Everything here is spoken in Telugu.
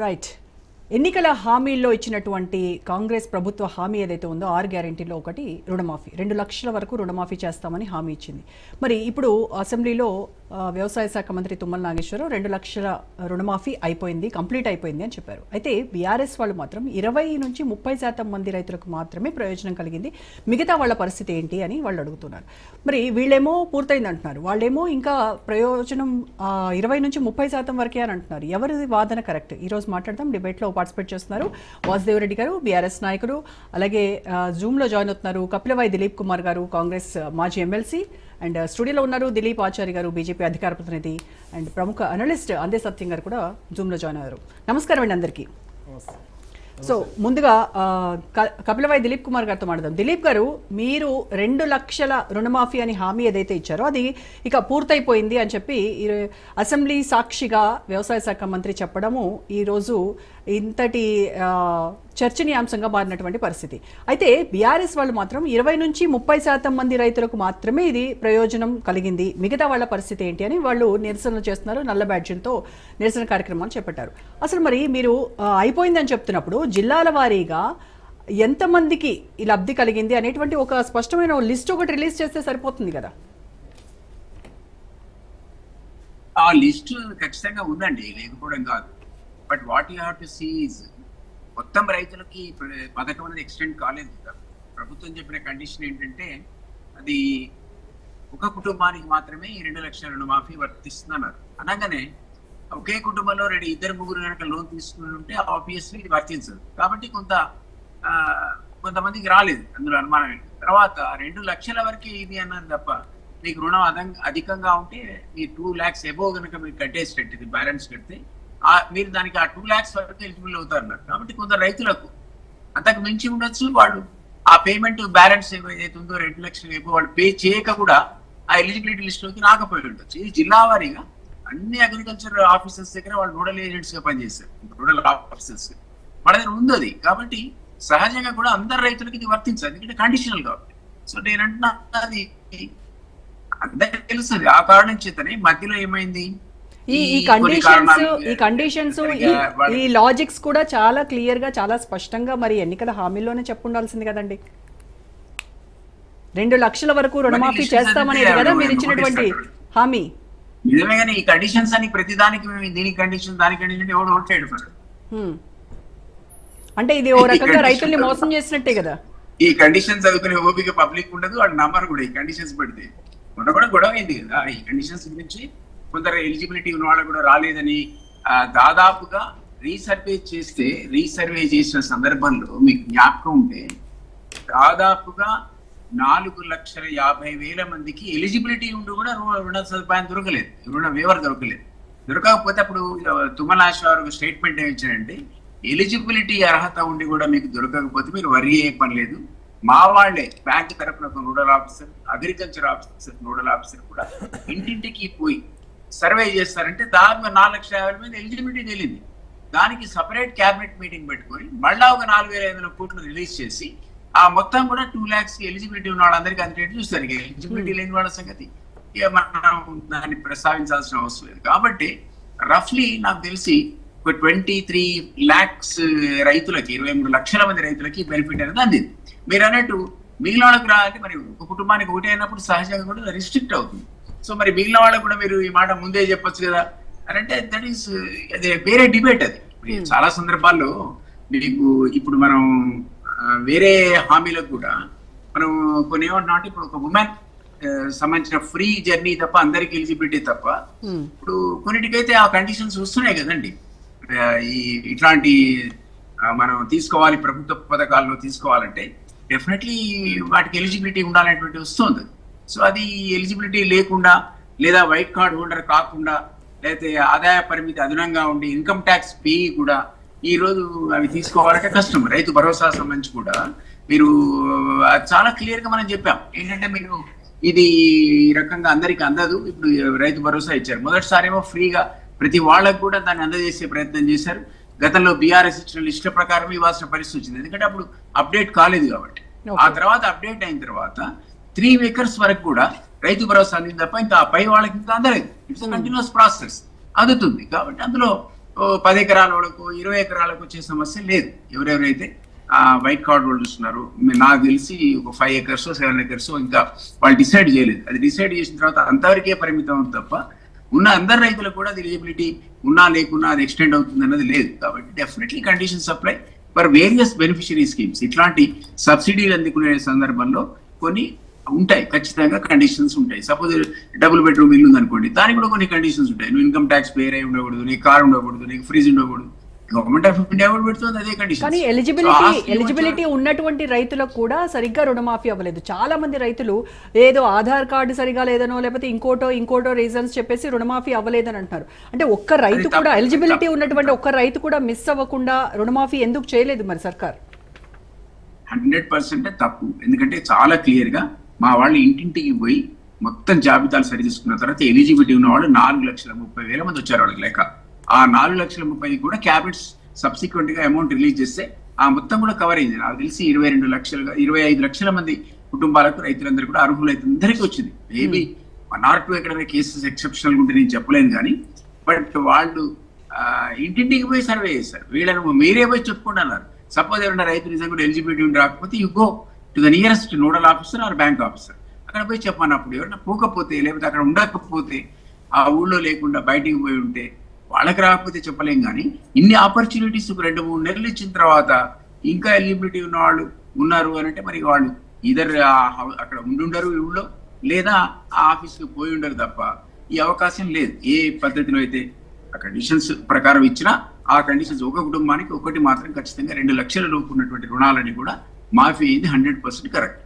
రైట్ ఎన్నికల హామీల్లో ఇచ్చినటువంటి కాంగ్రెస్ ప్రభుత్వ హామీ ఏదైతే ఉందో ఆరు గ్యారెంటీలో ఒకటి రుణమాఫీ. రెండు లక్షల వరకు రుణమాఫీ చేస్తామని హామీ ఇచ్చింది. మరి ఇప్పుడు అసెంబ్లీలో వ్యవసాయ శాఖ మంత్రి తుమ్మల నాగేశ్వరరావు రెండు లక్షల రుణమాఫీ అయిపోయింది కంప్లీట్ అయిపోయింది అని చెప్పారు. అయితే బీఆర్ఎస్ వాళ్ళు మాత్రం ఇరవై నుంచి ముప్పై శాతం మంది రైతులకు మాత్రమే ప్రయోజనం కలిగింది. మిగతా వాళ్ళ పరిస్థితి ఏంటి అని వాళ్ళు అడుగుతున్నారు. మరి వీళ్ళేమో పూర్తయింది అంటున్నారు. వాళ్ళేమో ఇంకా ప్రయోజనం ఇరవై నుంచి ముప్పై శాతం వరకే అని అంటున్నారు. ఎవరి వాదన కరెక్ట్? ఈరోజు మాట్లాడదాం డిబేట్లో పార్టిసిపేట్ చేస్తున్నారు వాసుదేవరెడ్డి గారు బీఆర్ఎస్ నాయకుడు. అలాగే జూమ్లో జాయిన్ అవుతున్నారు కపిలవాయి దిలీప్ కుమార్ గారు కాంగ్రెస్ మాజీ ఎమ్మెల్సీ. అండ్ స్టూడియోలో ఉన్నారు దిలీప్ ఆచారి గారు బీజేపీ అధికార ప్రతినిధి అండ్ ప్రముఖ అనలిస్ట్ అందే సత్యం గారు కూడా జూమ్లో జాయిన్ అయ్యారు. నమస్కారం అండి అందరికీ. సో ముందుగా కపిలవాయి దిలీప్ కుమార్ గారితో మాట్లాడదాం. దిలీప్ గారు మీరు రెండు లక్షల రుణమాఫీ అని హామీ ఏదైతే ఇచ్చారో అది ఇక పూర్తయిపోయింది అని చెప్పి అసెంబ్లీ సాక్షిగా వ్యవసాయ శాఖ మంత్రి చెప్పడము ఈరోజు ఇంతటి చర్చనీయాంశంగా మారినటువంటి పరిస్థితి. అయితే బీఆర్ఎస్ వాళ్ళు మాత్రం ఇరవై నుంచి ముప్పై శాతం మంది రైతులకు మాత్రమే ఇది ప్రయోజనం కలిగింది. మిగతా వాళ్ళ పరిస్థితి ఏంటి అని వాళ్ళు నిరసనలు చేస్తున్నారు. నల్ల బ్యాడ్జీలతో నిరసన కార్యక్రమాలు చేపట్టారు. అసలు మరి మీరు అయిపోయిందని చెప్తున్నప్పుడు జిల్లాల వారీగా ఎంతమందికి ఈ లబ్ధి కలిగింది అనేటువంటి ఒక స్పష్టమైన లిస్ట్ ఒకటి రిలీజ్ చేస్తే సరిపోతుంది కదా? ఆ లిస్ట్ ఖచ్చితంగా ఉందండి. లేకపోవడం కాదు. But what you have to seize మొత్తం రైతులకి పథకం అనేది ఎక్స్టెండ్ కాలేదు కదా ప్రభుత్వం చెప్పిన కండిషన్ ఏంటంటే అది ఒక కుటుంబానికి మాత్రమే ఈ రెండు లక్షల రుణమాఫీ వర్తిస్తున్నారు అనగానే ఒకే కుటుంబంలో రెండు ఇద్దరు ముగ్గురు కనుక లోన్ తీసుకుని ఉంటే ఆబ్వియస్లీ ఇది వర్తించదు. కాబట్టి కొంత కొంతమందికి రాలేదు అందులో అనుమానం తర్వాత రెండు లక్షల వరకే ఇది అన్నది తప్ప మీకు రుణం అదం- అధికంగా ఉంటే మీ టూ ల్యాక్స్ ఎబో కనుక మీరు కట్టేసేటట్టు ఇది బ్యాలెన్స్ కడితే మీరు దానికి ఆ టూ ల్యాక్స్ వరకు ఎలిజిబుల్ అవుతారు అన్నారు. కాబట్టి కొందరు రైతులకు అంతకు మించి ఉండొచ్చు వాళ్ళు ఆ పేమెంట్ బ్యాలెన్స్ ఏదైతే ఉందో రెండు లక్షలు ఏమో వాళ్ళు పే చేయక కూడా ఆ ఎలిజిబిలిటీ లిస్ట్లోకి రాకపోయి ఉండొచ్చు. ఇది జిల్లా వారీగా అన్ని అగ్రికల్చర్ ఆఫీసర్స్ దగ్గర వాళ్ళు నోడల్ ఏజెంట్స్గా పనిచేస్తారు నోడల్ ఆఫీసర్స్ వాళ్ళ దగ్గర ఉంది అది కాబట్టి సహజంగా కూడా అందరు రైతులకి ఇది వర్తించదు. ఎందుకంటే కండిషనల్ కాబట్టి. సో నేను అంటున్నా అది అందరికి తెలుసు ఆ కారణం చేతనే మధ్యలో ఏమైంది? ఈ ఈ కండిషన్స్ ఈ కండిషన్స్ ఈ లాజిక్స్ కూడా చాలా క్లియర్గా చాలా స్పష్టంగా మరి ఎన్నికల హామీలోనే చెప్పుండాల్సింది కదండి. రెండు లక్షల వరకు రుణమాఫీ చేస్తామనేది కదా మీరు ఇచ్చినటువంటి హామీ. నిజమే కానీ ఈ కండిషన్స్ అని ప్రతి దానికి మేము దీనికి కండిషన్ దానికి కండిషన్ ఎవడు మరి? హ్మ్. అంటే ఇది ఓ రకంగా రైతుల్ని మోసం చేసినట్టే కదా. ఈ కండిషన్స్ చదువుకునే ఓపిక పబ్లిక్ ఉండదు వాడు నమ్మరు కూడా ఈ కండిషన్స్ పెడితే. మొన్న కూడా గొడవ అయింది కదా ఈ కండిషన్స్ గురించి కొందరు ఎలిజిబిలిటీ ఉన్న వాళ్ళు కూడా రాలేదని దాదాపుగా రీసర్వే చేస్తే రీసర్వే చేసిన సందర్భంలో మీకు జ్ఞాపకం ఉంటే దాదాపుగా నాలుగు లక్షల యాభై వేల మందికి ఎలిజిబిలిటీ ఉండి కూడా రుణ రుణ సదుపాయం దొరకలేదు. రుణ వేవర్ దొరకలేదు. దొరకకపోతే అప్పుడు తుమ్మలాశ్వారు స్టేట్మెంట్ ఏమి ఇచ్చారంటే ఎలిజిబిలిటీ అర్హత ఉండి కూడా మీకు దొరకకపోతే మీరు వరి అయ్యే పని లేదు. మా వాళ్ళే బ్యాంక్ తరఫున ఒక nodal officer agriculture officer nodal officer కూడా ఇంటింటికి పోయి సర్వే చేస్తారంటే దాదాపు నాలుగు లక్షల యాభై మంది ఎలిజిబిలిటీ తెలియదు. దానికి సపరేట్ క్యాబినెట్ మీటింగ్ పెట్టుకొని మళ్ళా ఒక నాలుగు వేల ఐదు వందల కోట్లు రిలీజ్ చేసి ఆ మొత్తం కూడా టూ ల్యాక్స్ ఎలిజిబిలిటీ ఉన్న వాళ్ళందరికీ అందేటట్టు చూస్తారు. ఇక ఎలిజిబిలిటీ లేని వాళ్ళ సంగతి. మనం దాన్ని ప్రస్తావించాల్సిన అవసరం లేదు. కాబట్టి రఫ్లీ నాకు తెలిసి ఒక ట్వంటీ త్రీ ల్యాక్స్ రైతులకి ఇరవై మూడు లక్షల మంది రైతులకి బెనిఫిట్ అనేది అందింది. మీరు అన్నట్టు మిగిలిన వాళ్ళకి రావాలంటే మరి ఒక కుటుంబానికి ఒకటి అయినప్పుడు సహజంగా కూడా రిస్ట్రిక్ట్ అవుతుంది. సో మరి మిగిలిన వాళ్ళకు కూడా మీరు ఈ మాట ముందే చెప్పొచ్చు కదా? అని అంటే దట్ ఈస్ అదే వేరే డిబేట్ అది. ఇప్పుడు చాలా సందర్భాల్లో మీకు ఇప్పుడు మనం వేరే హామీలకు కూడా మనం కొన్ని ఏమంటున్నాం ఇప్పుడు ఒక ఉమెన్ సంబంధించిన ఫ్రీ జర్నీ తప్ప అందరికి ఎలిజిబిలిటీ తప్ప హ్మ్. ఇప్పుడు కొన్నిటికైతే ఆ కండిషన్స్ వస్తున్నాయి కదండి. ఈ ఇట్లాంటి మనం తీసుకోవాలి ప్రభుత్వ పథకాల్లో తీసుకోవాలంటే డెఫినెట్లీ వాటికి ఎలిజిబిలిటీ ఉండాలనేటువంటి వస్తుంది. సో అది ఎలిజిబిలిటీ లేకుండా లేదా వైట్ కార్డ్ హోల్డర్ కాకుండా లేకపోతే ఆదాయ పరిమితి అదనంగా ఉండి ఇన్కమ్ ట్యాక్స్ పే కూడా ఈ రోజు అవి తీసుకోవాలంటే కష్టం. రైతు భరోసా సంబంధించి కూడా మీరు చాలా క్లియర్గా మనం చెప్పాం. ఏంటంటే మీరు ఇది ఈ రకంగా అందరికి అందదు. ఇప్పుడు రైతు భరోసా ఇచ్చారు. మొదటిసారి ఏమో ఫ్రీగా ప్రతి వాళ్ళకు కూడా దాన్ని అందజేసే ప్రయత్నం చేశారు. గతంలో బీఆర్ఎస్ ఇచ్చిన లిస్టుల ప్రకారం ఇవ్వాల్సిన పరిస్థితి వచ్చింది. ఎందుకంటే అప్పుడు అప్డేట్ కాలేదు కాబట్టి. ఆ తర్వాత అప్డేట్ అయిన తర్వాత త్రీ వీకర్స్ వరకు కూడా రైతు భరోసా అందింది తప్ప ఇంకా ఆ పై వాళ్ళకి ఇంకా అందలేదు. ఇట్స్ కంటిన్యూస్ ప్రాసెస్ అందుతుంది. కాబట్టి అందులో పది ఎకరాల వాళ్ళకు ఇరవై ఎకరాలకు వచ్చే సమస్య లేదు. ఎవరెవరైతే ఆ వైట్ కార్డ్ ఉన్నారు మీ- నాకు తెలిసి ఒక ఫైవ్ ఎకర్స్ సెవెన్ ఎకర్స్ ఇంకా వాళ్ళు డిసైడ్ చేయలేదు. అది డిసైడ్ చేసిన తర్వాత అంతవరకే పరిమితం అవుతుంది తప్ప ఉన్న అందరు రైతులకు కూడా అది ఎలిజిబిలిటీ ఉన్నా లేకున్నా అది ఎక్స్టెండ్ అవుతుంది అన్నది లేదు. కాబట్టి definitely condition supply for various beneficiary schemes ఇట్లాంటి సబ్సిడీలు అందుకునే సందర్భంలో కొన్ని ఉంటాయి ఖచ్చితంగా కండిషన్స్ ఉంటాయి. సపోజ్ డబుల్ బెడ్రూమ్ ఇల్లు ఉందనుకోండి దానికి కూడా కొన్ని కండిషన్స్ ఉంటాయి. నువ్వు ఇన్కమ్ ట్యాక్స్ పేర్ అయి ఉండకూడదు నీకు కార్ ఉండకూడదు నీకు ఫ్రిడ్జ్ ఉండకూడదు. గవర్నమెంట్ ఆఫ్ ఇండియా కూడా పెడుతుంది అదే కండిషన్ కానీ ఎలిజిబిలిటీ ఎలిజిబిలిటీ ఉన్నటువంటి రైతులకు కూడా సరిగ్గా రుణమాఫీ అవ్వలేదు. చాలా మంది రైతులు ఏదో ఆధార్ కార్డు సరిగా లేదనో లేకపోతే ఇంకోటో ఇంకోటో రీజన్స్ చెప్పేసి రుణమాఫీ అవ్వలేదని అంటారు. అంటే ఒక్క రైతు కూడా ఎలిజిబిలిటీ. ఉన్నటువంటి ఒక్క రైతు కూడా మిస్ అవ్వకుండా రుణమాఫీ ఎందుకు చేయలేదు మరి సర్కార్? హండ్రెడ్ పర్సెంట్ తప్పు. ఎందుకంటే చాలా క్లియర్గా మా వాళ్ళు ఇంటింటికి పోయి మొత్తం జాబితాలు సరి చేసుకున్న తర్వాత ఎలిజిబిలిటీ ఉన్న వాళ్ళు నాలుగు లక్షల ముప్పై వేల మంది వచ్చారు వాళ్ళకి లేక ఆ నాలుగు లక్షల ముప్పై కూడా క్యాబినెట్స్ సబ్సిక్వెంట్గా అమౌంట్ రిలీజ్ చేస్తే ఆ మొత్తం కూడా కవర్ అయింది. నాకు తెలిసి ఇరవై రెండు లక్షలుగా ఇరవై ఐదు లక్షల మంది కుటుంబాలకు రైతులందరూ కూడా అర్హులైతే అందరికీ వచ్చింది. మేబీ వన్ ఆర్ టూ ఎక్కడ కేసెస్ ఎక్సెప్షనల్ ఉంటే నేను చెప్పలేను కానీ బట్ వాళ్ళు ఇంటింటికి పోయి సర్వే చేశారు. వీళ్ళను మీరే పోయి చెప్పుకుంటున్నారు సపోజ్ ఎవరైనా రైతు నిజంగా కూడా ఎలిజిబిలిటీ ఉండి రాకపోతే you go to the nearest nodal officer or bank officer అక్కడ పోయి చెప్పన్నప్పుడు ఎవరైనా పోకపోతే లేకపోతే అక్కడ ఉండకపోతే ఆ ఊళ్ళో లేకుండా బయటికి పోయి ఉంటే వాళ్ళకి రాకపోతే చెప్పలేం కానీ ఇన్ని ఆపర్చునిటీస్ రెండు మూడు నెలలు ఇచ్చిన తర్వాత ఇంకా ఎలిజిబిలిటీ ఉన్న వాళ్ళు ఉన్నారు అని అంటే మరి వాళ్ళు ఇద్దరు అక్కడ ఉండుండరు ఊళ్ళో లేదా ఆ ఆఫీస్కి పోయి ఉండరు తప్ప ఈ అవకాశం లేదు. ఏ పద్ధతిలో అయితే ఆ కండిషన్స్ ప్రకారం ఇచ్చినా ఆ కండిషన్స్ ఒక కుటుంబానికి ఒకటి మాత్రం ఖచ్చితంగా రెండు లక్షల లోపు ఉన్నటువంటి రుణాలని కూడా మాఫీ అయింది హండ్రెడ్ పర్సెంట్ కరెక్ట్.